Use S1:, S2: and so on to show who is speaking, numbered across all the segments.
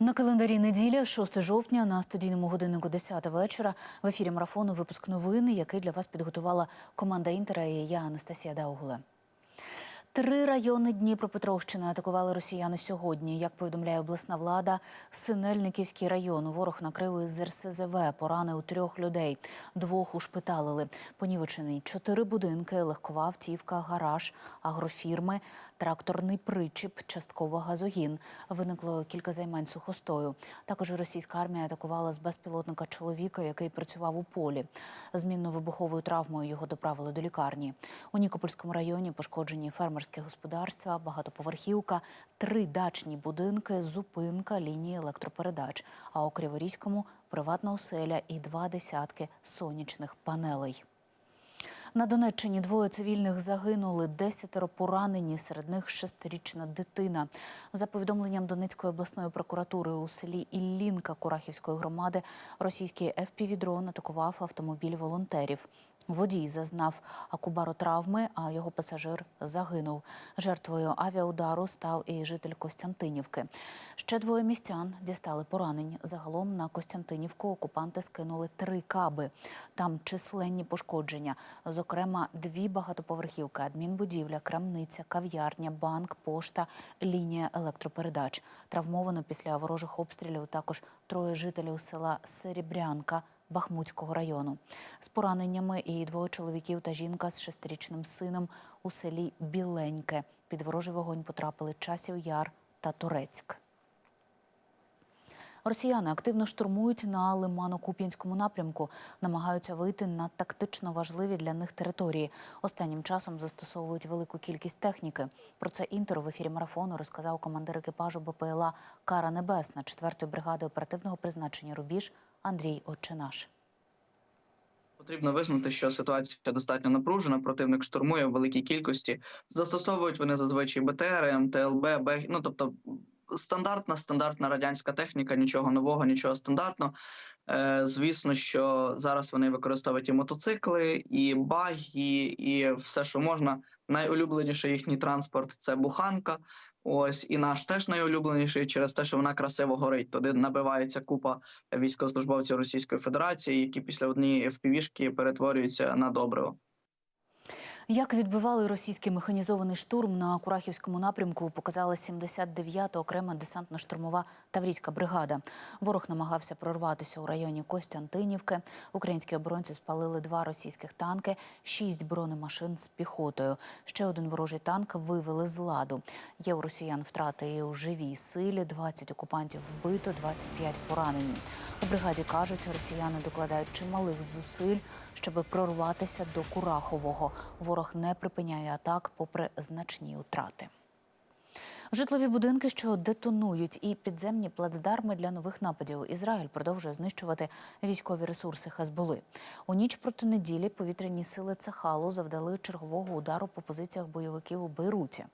S1: На календарі неділя, 6 жовтня, на студійному годиннику 10 вечора. В ефірі марафону випуск новини, який для вас підготувала команда Інтера і я, Анастасія Даугуле. Три райони Дніпропетровщини атакували росіяни сьогодні. Як повідомляє обласна влада, Синельниківський район ворог накрив із РСЗВ, поранив трьох людей, двох ушпиталили. Понівечені чотири будинки, легкова автівка, гараж, агрофірми, тракторний причіп, частково газогін. Виникло кілька займань сухостою. Також російська армія атакувала з безпілотника чоловіка, який працював у полі. Змінно-вибуховою травмою його доправили до лікарні. У Нікопольському районі пошкоджені фермерські господарства, багатоповерхівка, три дачні будинки, зупинка лінії електропередач. А у Криворізькому приватна оселя і два десятки сонячних панелей. На Донеччині двоє цивільних загинули, десятеро поранені, серед них шестирічна дитина. За повідомленням Донецької обласної прокуратури у селі Іллінка Курахівської громади, російський FPV-дрон атакував автомобіль волонтерів. Водій зазнав акубаротравми, а його пасажир загинув. Жертвою авіаудару став і житель Костянтинівки. Ще двоє містян дістали поранень. Загалом на Костянтинівку окупанти скинули три каби. Там численні пошкодження, зокрема, дві багатоповерхівки, адмінбудівля, крамниця, кав'ярня, банк, пошта, лінія електропередач. Травмовано після ворожих обстрілів також троє жителів села Серебрянка. Бахмутського району з пораненнями і двоє чоловіків та жінка з шестирічним сином у селі Біленьке. Під ворожий вогонь потрапили Часів Яр та Турецьк. Росіяни активно штурмують на Лимано-Куп'янському напрямку, намагаються вийти на тактично важливі для них території. Останнім часом застосовують велику кількість техніки. Про це інтеру в ефірі марафону розказав командир екіпажу БПЛА Кара Небесна 4-ї бригади оперативного призначення Рубіж Андрій Отчинаш.
S2: Потрібно визнати, що ситуація достатньо напружена. Противник штурмує в великій кількості. Застосовують вони зазвичай БТР, МТЛБ, Б, ну тобто стандартна стандартна радянська техніка, нічого нового, нічого стандартного. Е, звісно, що зараз вони використовують і мотоцикли, і багі, і все, що можна. Найулюбленіший їхній транспорт це буханка. Ось і наш теж найулюбленіший через те, що вона красиво горить. Туди набивається купа військовослужбовців Російської Федерації, які після однієї FPV-шки перетворюються на добриво.
S1: Як відбивали російський механізований штурм на Курахівському напрямку, показала 79-та окрема десантно-штурмова таврійська бригада. Ворог намагався прорватися у районі Костянтинівки. Українські оборонці спалили два російських танки, шість бронемашин з піхотою. Ще один ворожий танк вивели з ладу. Є у росіян втрати і у живій силі. 20 окупантів вбито, 25 поранені. У бригаді кажуть, росіяни докладають чималих зусиль, щоб прорватися до Курахового. Ворог не припиняє атак, попри значні втрати. Житлові будинки, що детонують, і підземні плацдарми для нових нападів. Ізраїль продовжує знищувати військові ресурси Хазбули. У ніч проти неділі повітряні сили Цахалу завдали чергового удару по позиціях бойовиків у Бейруті.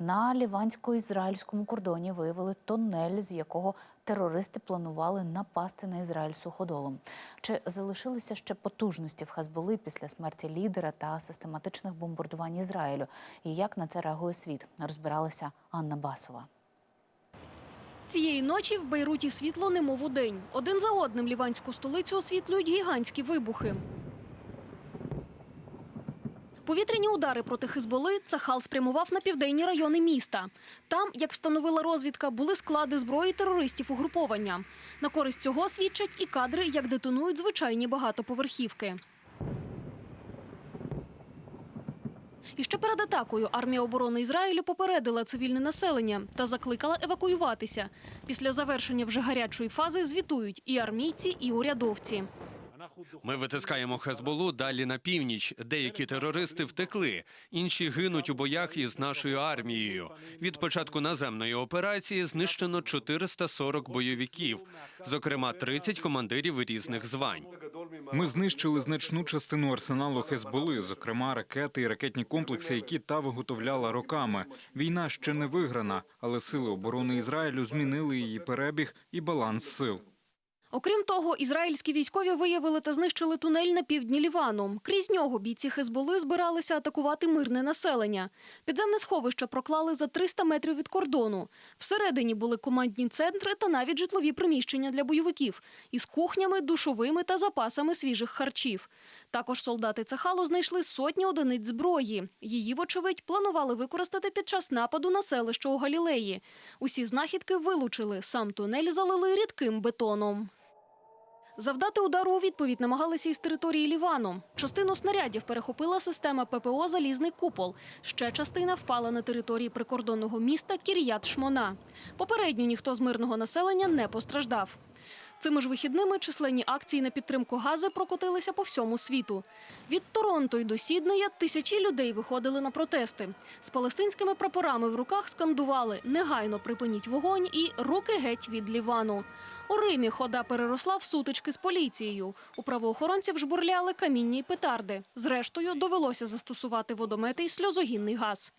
S1: На лівансько-ізраїльському кордоні виявили тонель, з якого терористи планували напасти на Ізраїль суходолом. Чи залишилися ще потужності в Хезболи після смерті лідера та систематичних бомбардувань Ізраїлю? І як на це реагує світ? Розбиралася Анна Басова.
S3: Цієї ночі в Бейруті світло немов у день. Один за одним ліванську столицю освітлюють гігантські вибухи. Повітряні удари проти Хизболи Цахал спрямував на південні райони міста. Там, як встановила розвідка, були склади зброї терористів угруповання. На користь цього свідчать і кадри, як детонують звичайні багатоповерхівки. І ще перед атакою армія оборони Ізраїлю попередила цивільне населення та закликала евакуюватися. Після завершення вже гарячої фази звітують і армійці, і урядовці.
S4: Ми витискаємо Хезболу далі на північ. Деякі терористи втекли, інші гинуть у боях із нашою армією. Від початку наземної операції знищено 440 бойовиків, зокрема 30 командирів різних звань.
S5: Ми знищили значну частину арсеналу Хезболи, зокрема ракети і ракетні комплекси, які та виготовляла роками. Війна ще не виграна, але сили оборони Ізраїлю змінили її перебіг і баланс сил.
S3: Окрім того, ізраїльські військові виявили та знищили тунель на півдні Лівану. Крізь нього бійці Хезболи збиралися атакувати мирне населення. Підземне сховище проклали за 300 метрів від кордону. Всередині були командні центри та навіть житлові приміщення для бойовиків із кухнями, душовими та запасами свіжих харчів. Також солдати Цехалу знайшли сотні одиниць зброї. Її, вочевидь, планували використати під час нападу на селище у Галілеї. Усі знахідки вилучили. Сам тунель залили рідким бетоном. Завдати удару у відповідь намагалися із території Лівану. Частину снарядів перехопила система ППО «Залізний купол». Ще частина впала на території прикордонного міста Кір'ят-Шмона. Попередньо ніхто з мирного населення не постраждав. Цими ж вихідними численні акції на підтримку Гази прокотилися по всьому світу. Від Торонто й до Сіднея тисячі людей виходили на протести. З палестинськими прапорами в руках скандували «Негайно припиніть вогонь» і «Руки геть від Лівану». У Римі хода переросла в сутички з поліцією. У правоохоронців жбурляли камінні й петарди. Зрештою, довелося застосувати водомети і сльозогінний газ.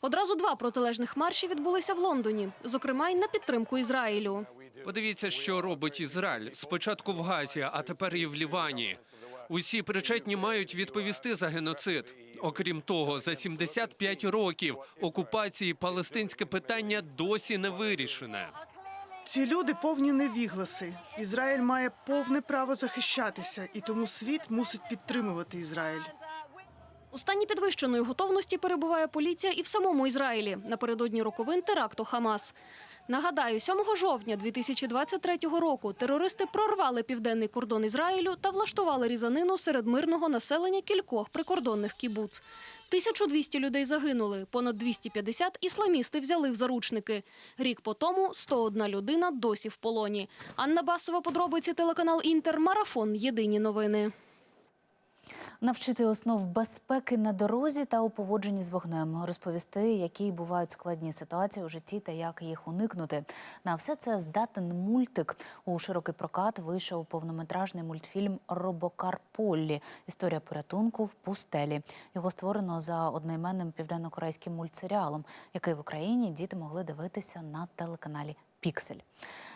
S3: Одразу два протилежних марші відбулися в Лондоні, зокрема й на підтримку Ізраїлю.
S4: Подивіться, що робить Ізраїль. Спочатку в Газі, а тепер і в Лівані. Усі причетні мають відповісти за геноцид. Окрім того, за 75 років окупації палестинське питання досі не вирішене.
S6: Ці люди повні невігласи. Ізраїль має повне право захищатися, і тому світ мусить підтримувати Ізраїль.
S3: У стані підвищеної готовності перебуває поліція і в самому Ізраїлі напередодні роковин теракту Хамас. Нагадаю, 7 жовтня 2023 року терористи прорвали південний кордон Ізраїлю та влаштували різанину серед мирного населення кількох прикордонних кібуц. 1200 людей загинули, понад 250 ісламісти взяли в заручники. Рік по тому 101 людина досі в полоні. Анна Басова, подробиці телеканал Інтер, марафон. Єдині новини.
S1: Навчити основ безпеки на дорозі та у поводженні з вогнем, розповісти, які бувають складні ситуації у житті та як їх уникнути. На все це здатен мультик. У широкий прокат вийшов повнометражний мультфільм Робокар Поллі. Історія порятунку в пустелі. Його створено за одноіменним південно-корейським мультсеріалом, який в Україні діти могли дивитися на телеканалі Піксель.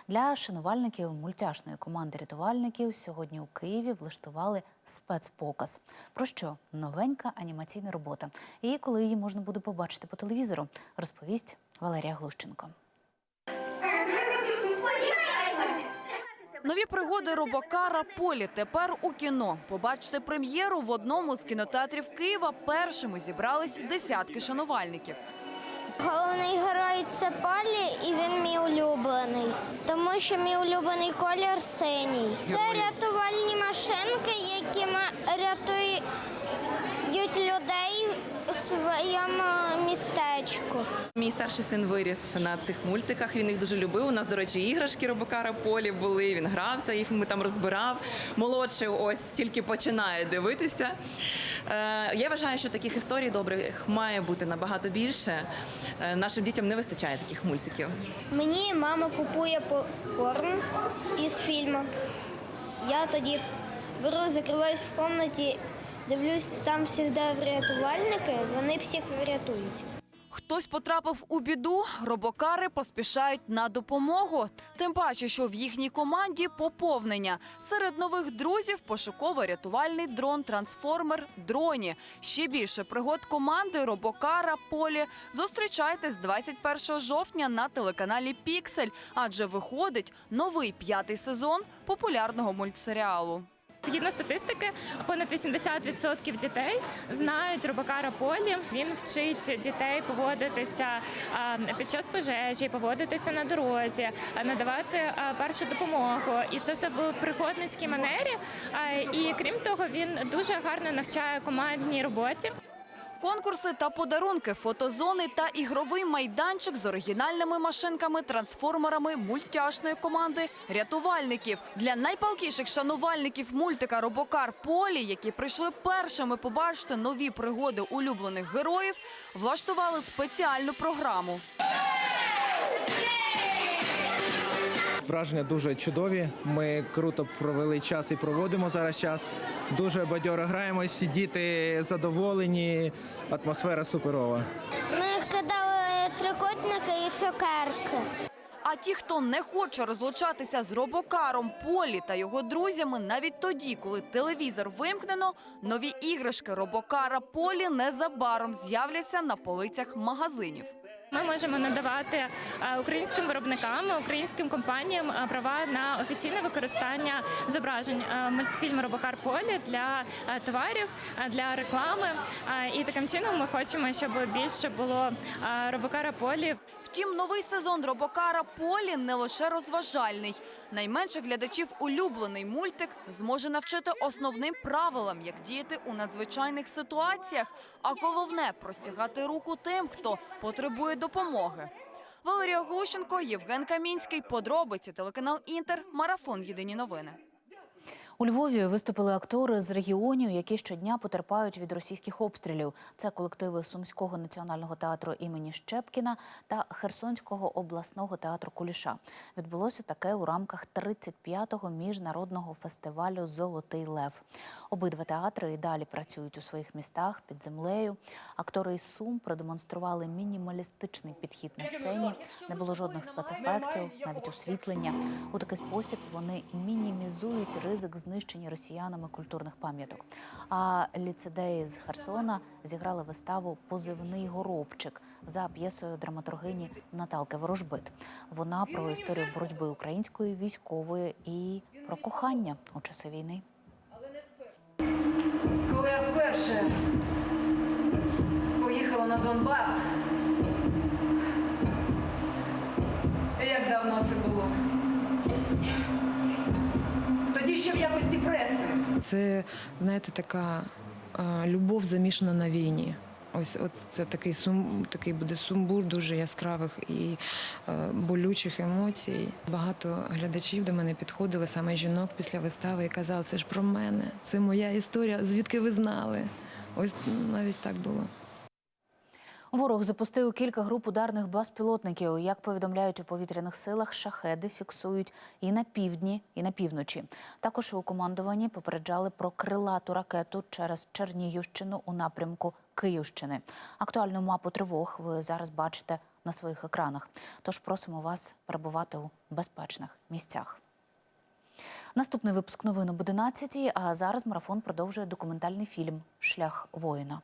S1: Для шанувальників мультяшної команди рятувальників сьогодні у Києві влаштували спецпоказ. Про що новенька анімаційна робота і коли її можна буде побачити по телевізору, розповість Валерія Глущенко.
S7: Нові пригоди робокара Полі тепер у кіно. Побачити прем'єру в одному з кінотеатрів Києва першими зібрались десятки шанувальників.
S8: Головний герой це Палі, і він мій улюблений, тому що мій улюблений колір синій. Це рятувальні машинки, які рятують людей у своєму містечку.
S9: Мій старший син виріс на цих мультиках. Він їх дуже любив. У нас, до речі, іграшки робокара полі були. Він грався, їх ми там розбирав. Молодший ось тільки починає дивитися. Е, я вважаю, що таких історій добрих має бути набагато більше. Е, нашим дітям не вистачає таких мультиків.
S8: Мені мама купує попкорн із фільму. Я тоді беру, закриваюсь в кімнаті, дивлюсь, там завжди врятувальники, вони всіх врятують.
S7: Хтось потрапив у біду, робокари поспішають на допомогу. Тим паче, що в їхній команді поповнення. Серед нових друзів пошуково-рятувальний дрон-трансформер дроні. Ще більше пригод команди робокара Полі зустрічайте з 21 жовтня на телеканалі Піксель, адже виходить новий п'ятий сезон популярного мультсеріалу.
S10: Згідно статистики, понад 80% дітей знають Робокара Полі. Він вчить дітей поводитися під час пожежі, поводитися на дорозі, надавати першу допомогу. І це все в пригодницькій манері. І крім того, він дуже гарно навчає командній роботі.
S7: Конкурси та подарунки, фотозони та ігровий майданчик з оригінальними машинками, трансформерами мультяшної команди рятувальників. Для найпалкіших шанувальників мультика Робокар Полі, які прийшли першими побачити нові пригоди улюблених героїв, влаштували спеціальну програму.
S11: Враження дуже чудові. Ми круто провели час і проводимо зараз час. Дуже бадьоро граємось, всі діти задоволені, атмосфера суперова.
S8: Ми кидали трикутники і цукерки.
S7: А ті, хто не хоче розлучатися з робокаром Полі та його друзями, навіть тоді, коли телевізор вимкнено, нові іграшки робокара Полі незабаром з'являться на полицях магазинів.
S10: Ми можемо надавати е, українським виробникам, українським компаніям е, права на офіційне використання зображень е, мультфільму Робокар Полі для товарів, для реклами. І таким чином ми хочемо, щоб більше було Робокара Полі
S7: Втім, новий сезон робокара Полі не лише розважальний. Найменших глядачів улюблений мультик зможе навчити основним правилам, як діяти у надзвичайних ситуаціях, а головне простягати руку тим, хто потребує допомоги. Валерія Глущенко, Євген Камінський. Подробиці телеканал Інтер. Марафон. Єдині новини.
S1: У Львові виступили актори з регіонів, які щодня потерпають від російських обстрілів. Це колективи Сумського національного театру імені Щепкіна та Херсонського обласного театру Куліша. Відбулося таке у рамках 35-го міжнародного фестивалю Золотий Лев. Обидва театри і далі працюють у своїх містах під землею. Актори із Сум продемонстрували мінімалістичний підхід на сцені. Не було жодних спецефектів, навіть освітлення. У такий спосіб вони мінімізують ризик знищення росіянами культурних пам'яток. А ліцедеї з Херсона зіграли виставу Позивний горобчик за п'єсою драматургині Наталки Ворожбит. Вона про історію боротьби української військової і про кохання у часи війни.
S12: Коли я вперше поїхала на Донбас, як давно це було? Тоді ще в якості преси.
S13: Це, знаєте, така любов замішана на війні. Ось от це такий сум, такий буде сумбур дуже яскравих і е, болючих емоцій. Багато глядачів до мене підходили, саме жінок після вистави, і казали, це ж про мене, це моя історія. Звідки ви знали? Ось навіть так було.
S1: Ворог запустив кілька груп ударних безпілотників. Як повідомляють у повітряних силах, шахеди фіксують і на півдні, і на півночі. Також у командуванні попереджали про крилату ракету через Чернігівщину у напрямку Київщини. Актуальну мапу тривог ви зараз бачите на своїх екранах. Тож просимо вас перебувати у безпечних місцях. Наступний випуск новин об 11 а зараз марафон продовжує документальний фільм Шлях воїна.